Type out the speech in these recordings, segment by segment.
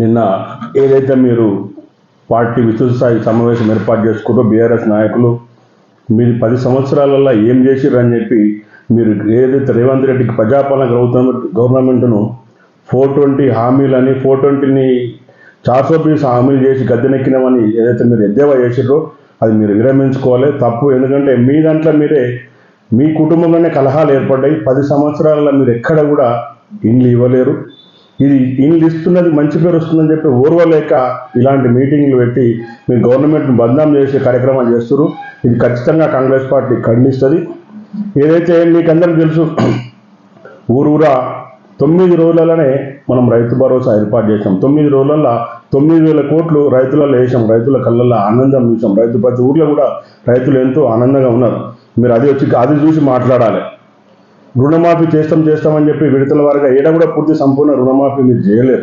నిన్న ఏదైతే మీరు పార్టీ విస్తృత స్థాయి సమావేశం ఏర్పాటు చేసుకుంటూ బీఆర్ఎస్ నాయకులు మీరు పది సంవత్సరాలలో ఏం చేసిర్రు అని చెప్పి మీరు ఏదైతే రేవంత్ రెడ్డికి ప్రజాపాలన గవర్నమెంట్ గవర్నమెంట్ను ఫోర్ ట్వంటీ హామీలని ఫోర్ ట్వంటీని చార్సో పీస్ హామీలు చేసి గద్దెనెక్కినామని ఏదైతే మీరు ఎద్దేవా చేసిర్రో అది మీరు విరమించుకోవాలి. తప్పు ఎందుకంటే మీ దాంట్లో మీరే మీ కుటుంబంలోనే కలహాలు ఏర్పడ్డాయి. పది సంవత్సరాలలో మీరు ఎక్కడ కూడా ఇండ్లు ఇవ్వలేరు. ఇది ఇండ్లు ఇస్తున్నది మంచి పేరు వస్తుందని చెప్పి ఓర్వలేక ఇలాంటి మీటింగ్లు పెట్టి మీ గవర్నమెంట్ను బద్నాం చేసే కార్యక్రమాలు చేస్తారు ఇది ఖచ్చితంగా కాంగ్రెస్ పార్టీ ఖండిస్తుంది. ఏదైతే మీకు అందరికీ తెలుసు ఊరూరా తొమ్మిది రోజులలోనే మనం రైతు భరోసా ఏర్పాటు చేసాం తొమ్మిది రోజులలో తొమ్మిది వేల కోట్లు రైతులలో వేసాం రైతుల కళ్ళల్లో ఆనందం చూసాం రైతు ప్రతి ఊర్లో కూడా రైతులు ఎంతో ఆనందంగా ఉన్నారు. మీరు అది వచ్చి అది చూసి మాట్లాడాలి. రుణమాఫీ చేస్తాం చేస్తామని చెప్పి విడతల వారిగా ఏడ కూడా పూర్తి సంపూర్ణ రుణమాఫీ మీరు చేయలేరు.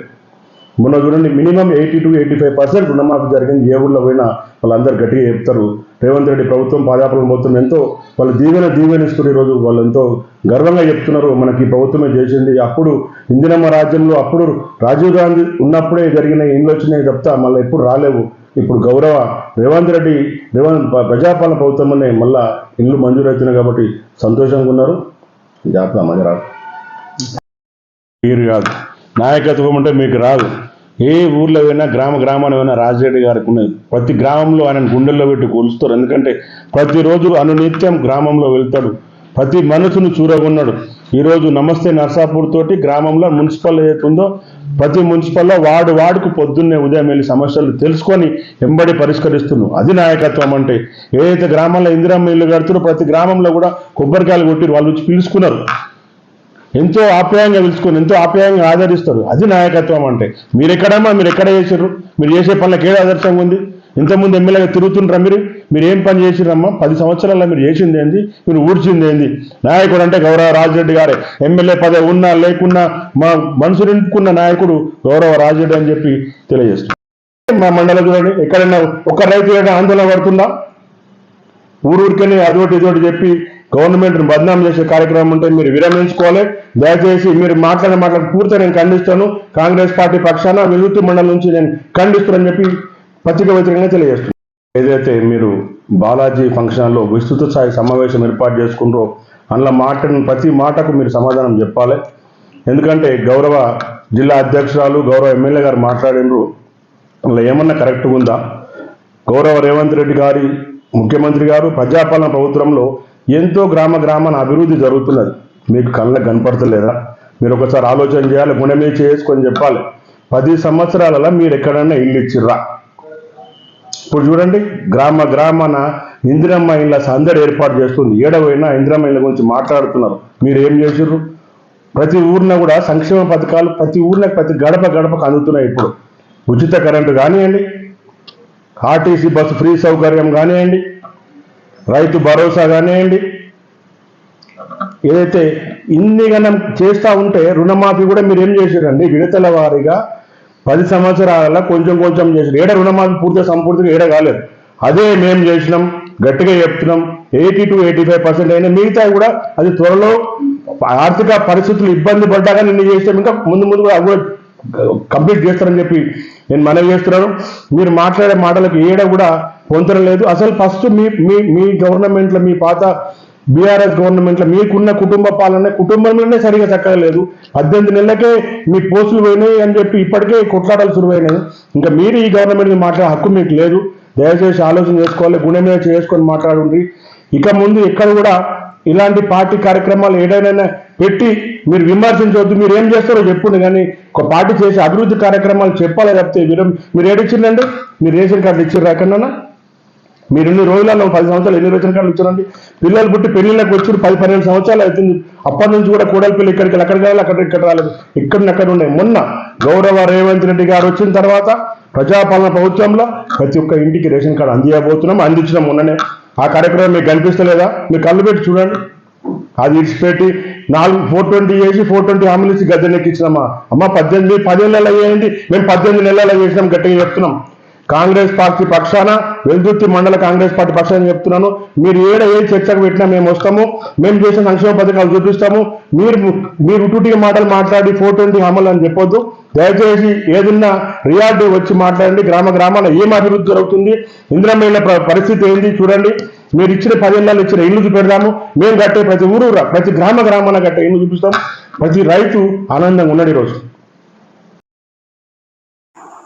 మొన్న చూడండి minimum eighty to eighty five percent రుణమాఫీ జరిగింది ఏ ఊళ్ళో పోయినా వాళ్ళందరూ గట్టిగా చెప్తారు. రేవంత్ రెడ్డి ప్రభుత్వం పాదాపలం మొత్తం ఎంతో వాళ్ళు దీవెన దీవెనిస్తున్న ఈరోజు వాళ్ళు ఎంతో గర్వంగా చెప్తున్నారు. మనకి ప్రభుత్వమే చేసింది. అప్పుడు ఇందిరమ్మ రాజ్యంలో అప్పుడు రాజీవ్ గాంధీ ఉన్నప్పుడే జరిగిన ఇండ్లు వచ్చినాయి చెప్తా మళ్ళీ ఎప్పుడు రాలేవు. ఇప్పుడు గౌరవ రేవంత్ రెడ్డి రేవంత్ ప- ప్రజాపాలన ప్రభుత్వంలోనే మళ్ళా ఇండ్లు మంజూరు అవుతున్నాయి కాబట్టి సంతోషంగా ఉన్నారు. జాగ్రత్త రాదు. మీరు కాదు. నాయకత్వం అంటే మీకు రాదు. ఏ ఊర్లో పోయినా గ్రామ గ్రామాన్ని పోయినా రాజరెడ్డి గారికి ఉన్నది ప్రతి గ్రామంలో ఆయన గుండెల్లో పెట్టి కొలుస్తారు. ఎందుకంటే ప్రతిరోజు అనునిత్యం గ్రామంలో వెళ్తాడు. ప్రతి మనసును చూరగొన్నాడు. ఈరోజు నమస్తే నర్సాపూర్ తోటి గ్రామంలో మున్సిపల్ ఏదైతుందో ప్రతి మున్సిపల్లో వార్డు వాడుకు పొద్దున్నే ఉదయం వెళ్ళి సమస్యలు తెలుసుకొని ఎంబడి పరిష్కరిస్తున్నాం అది నాయకత్వం అంటే ఏదైతే గ్రామాల్లో ఇందిరమ్మ ఇల్లు కడుతున్నారో ప్రతి గ్రామంలో కూడా కొబ్బరికాయలు కొట్టి వాళ్ళు వచ్చి పిలుచుకున్నారు. ఎంతో ఆప్యాయంగా పిలుచుకొని ఎంతో ఆప్యాయంగా ఆదరిస్తారు. అది నాయకత్వం అంటే. మీరు ఎక్కడమ్మా మీరు ఎక్కడ చేసారు మీరు చేసే పనులకు ఏదో ఆదర్శంగా ఉంది? ఇంతకుముందు ఎమ్మెల్యేగా తిరుగుతుంటారా మీరు? మీరు ఏం పని చేసిరమ్మా పది సంవత్సరాల్లో మీరు చేసింది ఏంది? మీరు ఊడ్చింది ఏంది? నాయకుడు అంటే గౌరవ రాజరెడ్డి గారే. ఎమ్మెల్యే పదవి ఉన్నా లేకున్నా మా మనసు నింపుకున్న నాయకుడు గౌరవ రాజరెడ్డి అని చెప్పి తెలియజేస్తున్నారు మా మండలం చూడండి ఎక్కడైనా ఒక రైతు ఆందోళన పడుతుందా? ఊరూరికనే అదొకటి ఇదొకటి చెప్పి గవర్నమెంట్ని బదనాం చేసే కార్యక్రమం ఉంటే మీరు విరమించుకోవాలి. దయచేసి మీరు మాట్లాడే మాట్లాడి పూర్తిగా నేను ఖండిస్తాను. కాంగ్రెస్ పార్టీ పక్షాన విభూతి మండలం నుంచి నేను ఖండిస్తానని చెప్పి పత్రిక వ్యతిరేకంగా తెలియజేస్తుంది. ఏదైతే మీరు బాలాజీ ఫంక్షన్లో విస్తృత స్థాయి సమావేశం ఏర్పాటు చేసుకుంటారో అందులో మాటను ప్రతి మాటకు మీరు సమాధానం చెప్పాలి. ఎందుకంటే గౌరవ జిల్లా అధ్యక్షురాలు గౌరవ ఎమ్మెల్యే గారు మాట్లాడినరు అందులో ఏమన్నా కరెక్ట్గా ఉందా? గౌరవ రేవంత్ రెడ్డి గారి ముఖ్యమంత్రి గారు ప్రజాపాలన ప్రభుత్వంలో ఎంతో గ్రామ గ్రామాన అభివృద్ధి జరుగుతున్నది. మీకు కళ్ళకు కనపడతలేదా? మీరు ఒకసారి ఆలోచన చేయాలి గుణమే చేసుకొని చెప్పాలి. పది సంవత్సరాలలో మీరు ఎక్కడన్నా ఇల్లు ఇచ్చిర్రా? ఇప్పుడు చూడండి గ్రామ గ్రామాన ఇందిరమ్మ ఇళ్ళ సందడి ఏర్పాటు చేస్తుంది. ఏడవైనా ఇందిరమ్మ ఇళ్ళ గురించి మాట్లాడుతున్నారు. మీరు ఏం చేసిర్రు? ప్రతి ఊరిన కూడా సంక్షేమ పథకాలు ప్రతి ఊరిన ప్రతి గడప గడపకు అందుతున్నాయి ఇప్పుడు. ఉచిత కరెంటు కానివ్వండి ఆర్టీసీ బస్సు ఫ్రీ సౌకర్యం కానివ్వండి రైతు భరోసా కానివ్వండి ఏదైతే ఇన్ని గణం చేస్తూ ఉంటే రుణమాఫీ కూడా మీరు ఏం చేశారండి విడతల వారీగా పది సంవత్సరాల కొంచెం కొంచెం చేశారు ఏడ రుణమాఫీ పూర్తిగా సంపూర్తిగా ఏడ కాలేదు. అదే మేము చేసినాం గట్టిగా చెప్తున్నాం. Eighty to eighty five percent అయినా మిగతా కూడా అది త్వరలో ఆర్థిక పరిస్థితులు ఇబ్బంది పడ్డాక నిన్ను చేస్తాం ఇంకా ముందు ముందు కూడా అవి కూడా కంప్లీట్ చేస్తారని చెప్పి నేను మనవి చేస్తున్నాను. మీరు మాట్లాడే మాటలకు ఏడ కూడా పొందడం లేదు. అసలు ఫస్ట్ మీ మీ మీ గవర్నమెంట్లో మీ పాత బీఆర్ఎస్ గవర్నమెంట్లో మీకున్న కుటుంబ పాలన కుటుంబంలోనే సరిగా చక్కగా లేదు. పద్దెనిమిది నెలలకే మీ పోస్టులు పోయినాయి అని చెప్పి ఇప్పటికే కొట్లాటలు సురువైనాయి ఇంకా మీరు ఈ గవర్నమెంట్ మాట్లాడే హక్కు మీకు లేదు. దయచేసి ఆలోచన చేసుకోవాలి గుణం మీద చేసుకొని మాట్లాడండి ఇక ముందు ఎక్కడ కూడా ఇలాంటి పార్టీ కార్యక్రమాలు ఏదైనా పెట్టి మీరు విమర్శించవద్దు మీరు ఏం చేస్తారో చెప్పండి కానీ ఒక పార్టీ చేసే అభివృద్ధి కార్యక్రమాలు చెప్పాలి తప్పితే మీరు మీరు ఏడిచ్చిందండి మీరు రేషన్ కార్డు ఇచ్చారు ఎక్కడన్నా మీరు ఎన్ని రోజులలో పది సంవత్సరాలు ఎన్ని రోజుల కార్డులు ఇచ్చారండి పిల్లలు పుట్టి పెళ్ళిళ్ళకి వచ్చి పది పన్నెండు సంవత్సరాలు అవుతుంది. అప్పటి నుంచి కూడా కూడలి పిల్లలు ఇక్కడికి అక్కడికి వెళ్ళాలి అక్కడ ఇక్కడ రాలేదు. ఇక్కడ అక్కడ ఉన్నాయి మొన్న గౌరవ రేవంత్ రెడ్డి గారు వచ్చిన తర్వాత ప్రజాపాలన ప్రభుత్వంలో ప్రతి ఒక్క ఇంటికి రేషన్ కార్డు అందియబోతున్నాం అందించడం మొన్ననే. ఆ కార్యక్రమం మీకు కనిపిస్తలేదా? మీరు కళ్ళు పెట్టి చూడండి. అది ఇడిచిపెట్టి నాలుగు ఫోర్ ట్వంటీ చేసి ఫోర్ ట్వంటీ హామీలు ఇచ్చి గద్దెనెక్కించినామా? అమ్మ పద్దెనిమిది పదిహేను నెలలు అయ్యేయండి. మేము పద్దెనిమిది నెలల చేసినాం గట్టిగా చెప్తున్నాం. కాంగ్రెస్ పార్టీ పక్షాన వెల్దుర్తి మండల కాంగ్రెస్ పార్టీ పక్షాన చెప్తున్నాను. మీరు ఏడ ఏ చర్చకు పెట్టినా మేము వస్తాము. మేము చేసిన సంక్షేమ పథకాలు చూపిస్తాము. మీరు మీరు ఉటుటి మాటలు మాట్లాడి ఫోటో అమలు అని చెప్పొద్దు. దయచేసి ఏదన్నా రియాలిటీ వచ్చి మాట్లాడండి. గ్రామ గ్రామాల ఏం అభివృద్ధి జరుగుతుంది? ఇంద్రమైన పరిస్థితి ఏంది? చూడండి. మీరు ఇచ్చిన పదేళ్ళలో ఇచ్చిన ఇల్లు చూపెడదాము. మేము కట్టే ప్రతి ఊరు ప్రతి గ్రామ గ్రామాన కట్టే ఇల్లు చూపిస్తాం ప్రతి రైతు ఆనందంగా ఉన్నాడు ఈరోజు.